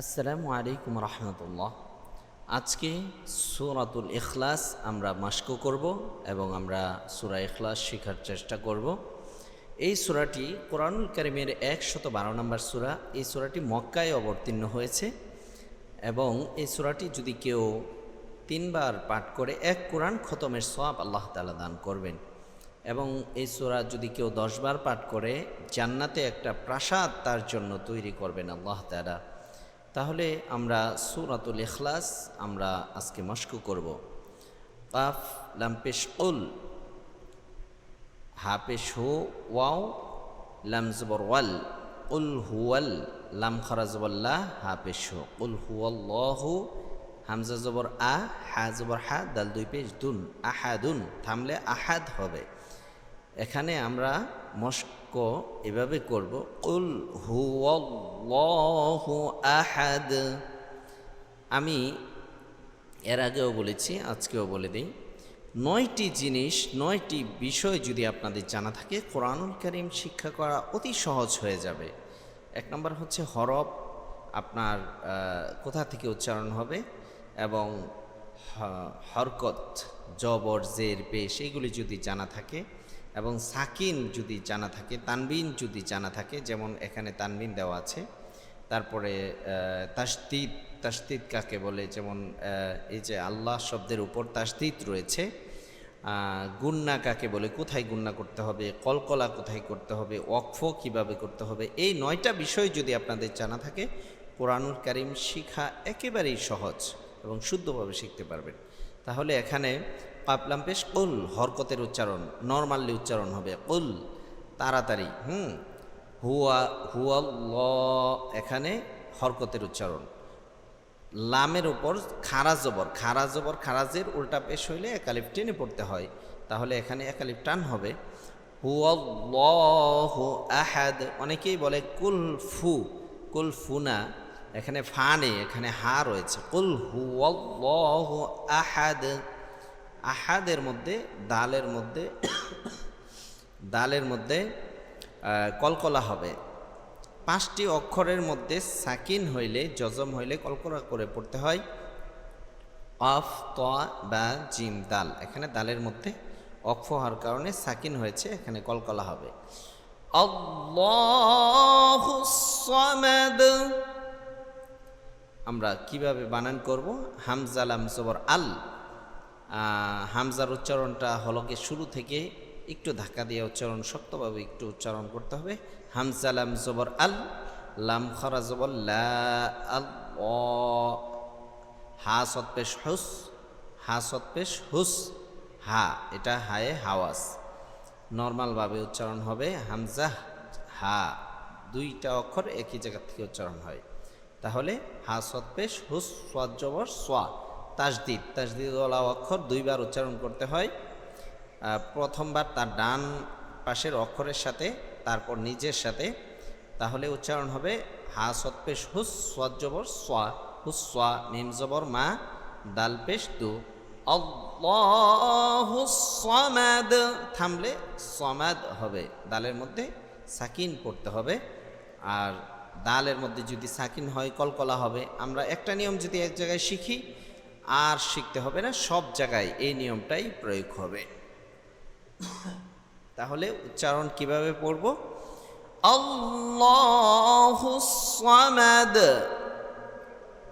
আসসালামু আলাইকুম রহমতুল্লাহ। আজকে সুরাতুল ইখলাস আমরা মাস্ক করব এবং আমরা সুরা ইখলাস শেখার চেষ্টা করব। এই সুরাটি কোরআনুল করিমের একশত বারো নম্বর সুরা। এই সুরাটি মক্কায় অবতীর্ণ হয়েছে এবং এই সুরাটি যদি কেউ তিনবার পাঠ করে এক কোরআন খতমের সব আল্লাহ তালা দান করবেন এবং এই সুরা যদি কেউ দশবার পাঠ করে জান্নাতে একটা প্রাসাদ তার জন্য তৈরি করবেন আল্লাহ তালা তাহলে আমরা সুরাতুল ইখলাস আমরা আজকে মস্কু করব। কাফ লাম্পেশ উল হাপেশ হু, ওয়াও, লাম জবর ওয়াল, উল হুয়াল, লাম খরাজবল্লাহ হাপেশ হু, উল হুয়াল্লাহু, হামজা জবর আ, হা জবর হা, দাল দুই পেশ দুন, আহাদুন, থামলে আহাদ হবে। এখানে আমরা মস্ক এভাবে করব। উল হুয়াল্লাহু আহাদ। আমি এর আগেও বলেছি, আজকেও বলে দিই, নয়টি জিনিস, নয়টি বিষয় যদি আপনাদের জানা থাকে, কোরআনুল করিম শিক্ষা করা অতি সহজ হয়ে যাবে। এক নম্বর হচ্ছে হরফ আপনার কোথা থেকে উচ্চারণ হবে এবং হরকত, জবর, জের পেশ এগুলি যদি জানা থাকে এবং সাকিন যদি জানা থাকে, তানবিন যদি জানা থাকে, যেমন এখানে তানবিন দেওয়া আছে, তারপরে তাসদিদ তাসদিদ কাকে বলে? যেমন এই যে আল্লাহ শব্দের উপর তাসদিদ রয়েছে গুন্না কাকে বলে? কোথায় গুন্না করতে হবে? কলকলা কোথায় করতে হবে? ওয়াকফ কীভাবে করতে হবে? এই নয়টা বিষয় যদি আপনাদের জানা থাকে, কোরআনুল কারিম শিখা একেবারেই সহজ এবং শুদ্ধভাবে শিখতে পারবেন। তাহলে এখানে পাপলাম পেশ, কুল, হরকতের উচ্চারণ, নর্মালি উচ্চারণ হবে, কুল, তাড়াতাড়ি, হুম, হুয়া হুয়া ল এখানে হরকতের উচ্চারণ। লামের উপর খারা জবর খারা জবর, খারাজের উল্টা পেশ হইলে একালিফ টেনে পড়তে হয়, তাহলে এখানে একালিফ টান হবে। হুয়াল্লাহু আহাদ, অনেকেই বলে কুল ফু, কুল ফুনা এখানে ফা নেই, এখানে হা রয়েছে। কুল হুয়াল্লাহু আহাদ। আহাদের মধ্যে, দালের মধ্যে দালের মধ্যে কলকলা হবে। পাঁচটি অক্ষরের মধ্যে সাকিন হইলে জজম হইলে কলকলা করে পড়তে হয়। অফ, ত, বা, জিম, দাল। এখানে দালের মধ্যে অক্ষ হওয়ার কারণে সাকিন হয়েছে, এখানে কলকলা হবে। আমরা কীভাবে বানান করব? হামজালাম জবর আল। হামজার উচ্চারণটা হলকে শুরু থেকে একটু ধাক্কা দিয়ে উচ্চারণ, শক্তভাবে একটু উচ্চারণ করতে হবে। হামজা লাম জবর আল, লাম খরা জবর লা আল অ হা সৎপেশ হুস, হা সৎপেশ হুস, হা, এটা হায়ে হাওয়াস। নর্মালভাবে উচ্চারণ হবে হামজা, হা, দুইটা অক্ষর একই জায়গা থেকে উচ্চারণ হয়। তাহলে হা সৎপেশ হুস সোয়াদ জবর সোয়া তাজদিদ তাজদিদওয়ালা অক্ষর দুইবার উচ্চারণ করতে হয়। প্রথমবার তার ডান পাশের অক্ষরের সাথে, তারপর নিজের সাথে। তাহলে উচ্চারণ হবে হা সৎপেশ হুস সোয়াদ জবর সোয়া হুস সোয়া মিম জবর মা দাল পেশ দু। সামাদ। থামলে সমাদ হবে। দালের মধ্যে সাকিন পড়তে হবে। আর দালের মধ্যে যদি সাকিন হয়, কলকলা হবে। আমরা একটা নিয়ম যদি এক জায়গায় শিখি আর শিখতে হবে না, সব জায়গায় এই নিয়মটাই প্রয়োগ হবে। তাহলে উচ্চারণ কীভাবে পড়ব? সামাদ।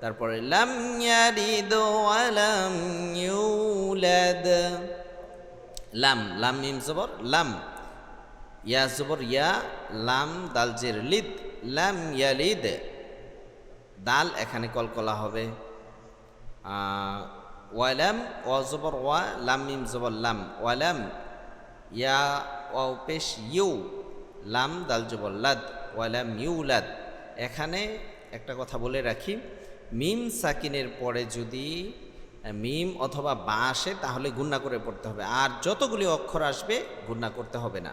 তারপরে লাম ইয়ালিদ ওয়া লাম ইউলাদ। লাম লাম মিম জবর, লাম। ইয়া জবর, ইয়া, লাম, দাল জের, লিদ, লাম ইয়ালিদ। দাল এখানে কলকলা হবে। ওয়ালাম ওয়া জবর ওয়া লাম মিম জবর লাম। ওয়ালাম, ইয়া ওয়াও পেশ ইউ, লাম দাল জবর লাদ, ওয়ালাম ইউলাদ এখানে একটা কথা বলে রাখি, মিম সাকিনের পরে যদি মিম অথবা বা আসে, তাহলে গুন্না করে পড়তে হবে। আর যতগুলি অক্ষর আসবে গুন্না করতে হবে না।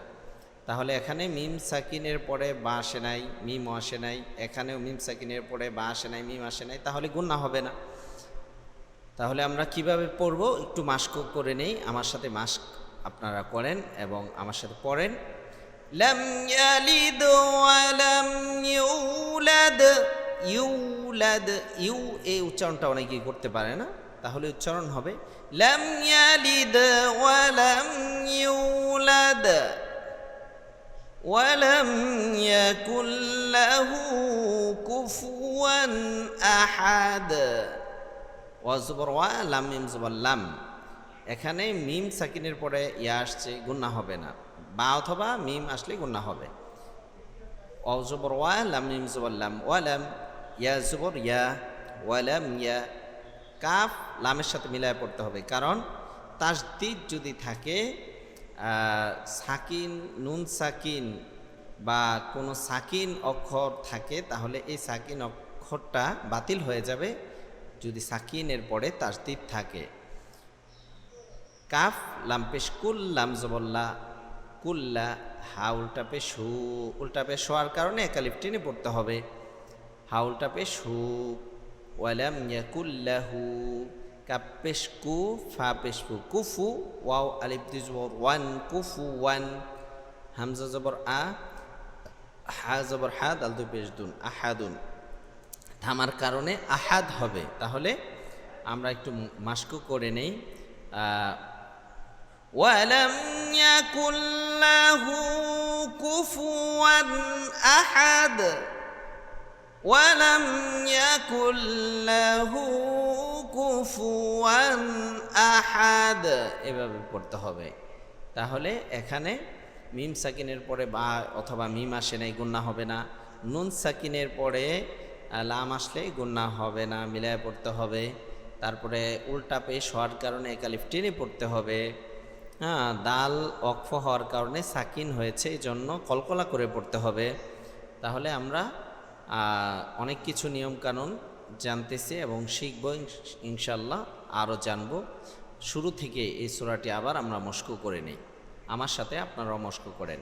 তাহলে এখানে মিম সাকিনের পরে বা আসে নাই মিম আসে নাই। এখানেও মিম সাকিনের পরে বা আসে নাই, মিম আসে নাই, তাহলে গুন্না হবে না। তাহলে আমরা কিভাবে পড়ব একটু মাস্ক করে নেই আমার সাথে মাস্ক আপনারা করেন এবং আমার সাথে পড়েন লাম ইয়ালিদ ওয়া লাম ইউলাদ ইউলাদ ইউ এই উচ্চারণটা অনেকেই করতে পারে না তাহলে উচ্চারণ হবে লাম ইয়ালিদ ওয়ালাম ইউলাদ ولم يكن له كفوا أحد ওয়াজবর ওয়া লাম, মিম লাম। এখানে মিম সাকিনের পরে ইয়া আসছে, গুন্না হবে না। বা অথবা মিম আসলে গুন্না হবে। অজবর ওয়া লাম, মিম জবর লাম। ওয়ালাম ইয়া জবর, ইয়া। ওয়ালাম ইয়া। কাফ, লামের সাথে মিলায় পড়তে হবে। কারণ তাসদিদ যদি থাকে সাকিন, নুন সাকিন বা কোনো সাকিন অক্ষর থাকে, তাহলে এই সাকিন অক্ষরটা বাতিল হয়ে যাবে। যদি সাকিনের পরে তাসদিদ থাকে। কাফ লাম পেশ কুল লাম জবল্লা কুল্লা হা উল্টা পেশ হু, উল্টা পেশ হওয়ার কারণে একালিফ টেনে পড়তে হবে। হা উল্টা পেশ হু ওয়ালাম ইয়াকুল্লাহু কাপ পেশ কু, ফা পেশ ফু, কুফু, ওয়াও আলিফ দি জবর ওয়ান, কুফু ওয়ান, হামজা জবর আ, হা জবর হা, দাল দুই পেশ দুন, আহাদুন। থামার কারণে আহাদ হবে। তাহলে আমরা একটু মাস্কু করে নেই। কুফুয়ান আহাদ। ওয়ালাম ইয়াকুল্লাহু কুফুয়ান আহাদ। এভাবে পড়তে হবে। তাহলে এখানে মিম সাকিনের পরে বা অথবা মিম আসে নাই গুন্না হবে না। নুন সাকিনের পরে লাম আসলে গুন্না হবে না, মিলায় পড়তে হবে। তারপরে উল্টা পেশ হওয়ার কারণে একালিফ টেনে পড়তে হবে। হ্যাঁ দাল অক্ফ হওয়ার কারণে সাকিন হয়েছে এই জন্য কলকলা করে পড়তে হবে। তাহলে আমরা অনেক কিছু নিয়মকানুন জানতেছি এবং শিখব ইনশাল্লাহ আরও জানব। শুরু থেকে এই সূরাটি আবার আমরা মস্কু করে নিই। আমার সাথে আপনারাও মস্কু করেন।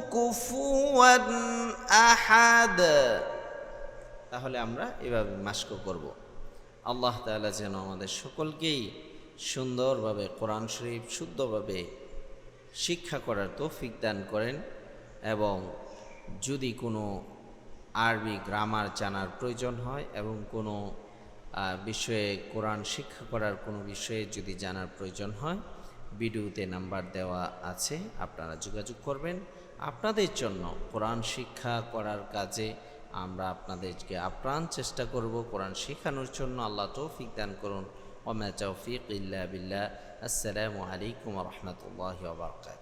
কুফুয়ান আহাদ। তাহলে আমরা এভাবে মাস্ক করব। আল্লাহ তাআলা যেন আমাদের সকলকেই সুন্দরভাবে কোরআন শরীফ শুদ্ধভাবে শিক্ষা করার তৌফিক দান করেন এবং যদি কোনো আরবি গ্রামার জানার প্রয়োজন হয় এবং কোনো বিষয়ে কোরআন শিক্ষা করার কোনো বিষয়ে যদি জানার প্রয়োজন হয় ভিডিওতে নাম্বার দেওয়া আছে, আপনারা যোগাযোগ করবেন। আপনাদের জন্য কোরআন শিক্ষা করার কাজে আমরা আপনাদেরকে আপ্রাণ চেষ্টা করব। কোরআন শেখানোর জন্য আল্লাহ তৌফিক দান করুন। ওমা তৌফিক ইল্লা বিল্লাহ। আসসালামু আলাইকুম রহমতুল্লাহ বারকাত